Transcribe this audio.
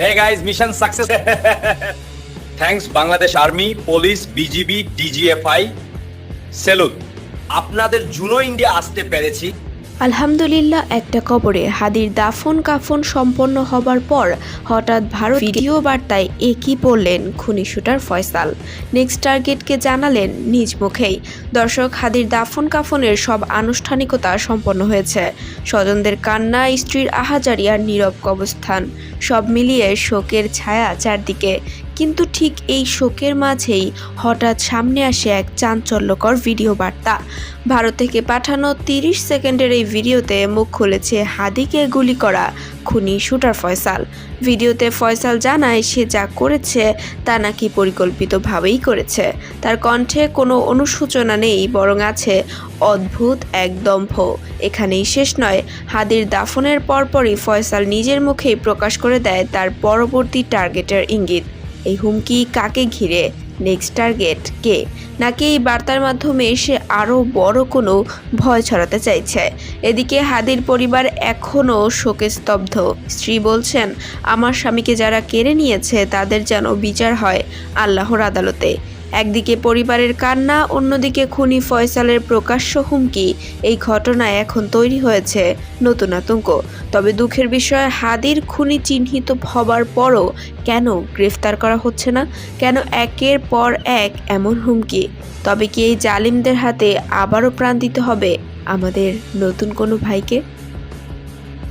Hey guys mission success thanks Bangladesh army police BGB DGFI salute আপনাদের জুনো India আসতে পেরেছি। আলহামদুলিল্লাহ, একটা কবরে হাদির দাফন কাফন সম্পন্ন হবার পর হঠাৎ ভারত ভিডিও বার্তায় একই বললেন খুনি শুটার ফয়সাল। নেক্সট টার্গেটকে জানালেন নিজ মুখেই। দর্শক, হাদির দাফন কাফনের সব আনুষ্ঠানিকতা সম্পন্ন হয়েছে। স্বজনদের কান্না, স্ত্রীর আহাজারি আর নীরব অবস্থান সব মিলিয়ে শোকের ছায়া চারদিকে। কিন্তু ঠিক এই শোকের মাঝেই হঠাৎ সামনে আসে এক চাঞ্চল্যকর ভিডিও বার্তা। ভারত থেকে পাঠানো তিরিশ সেকেন্ডের এই ভিডিওতে মুখ খুলেছে হাদিকে গুলি করা খুনি শুটার ফয়সাল। ভিডিওতে ফয়সাল জানায় সে যা করেছে তা নাকি পরিকল্পিতভাবেই করেছে। তার কণ্ঠে কোনো অনুশোচনা নেই, বরং আছে অদ্ভুত এক দম্ভ। এখানেই শেষ নয়, হাদির দাফনের পরপরই ফয়সাল নিজের মুখেই প্রকাশ করে দেয় তার পরবর্তী টার্গেটের ইঙ্গিত। এই হুমকি কাকে ঘিরে? নেক্সট টার্গেট কে? নাকি এই বার্তার মাধ্যমে সে আরও বড় কোনো ভয় ছড়াতে চাইছে? এদিকে হাদির পরিবার এখনও শোকে স্তব্ধ। স্ত্রী বলছেন, আমার স্বামীকে যারা কেড়ে নিয়েছে তাদের যেন বিচার হয় আল্লাহর আদালতে। একদিকে পরিবারের কান্না, অন্যদিকে খুনি ফয়সালের প্রকাশ্য হুমকি। এই ঘটনায় এখন তৈরি হয়েছে নতুন আতঙ্ক। তবে দুঃখের বিষয়, হাদির খুনি চিহ্নিত হবার পরও কেন গ্রেফতার করা হচ্ছে না? কেন একের পর এক এমন হুমকি? তবে কি এই জালিমদের হাতে আবারও প্রাণ দিতে হবে আমাদের নতুন কোনো ভাইকে?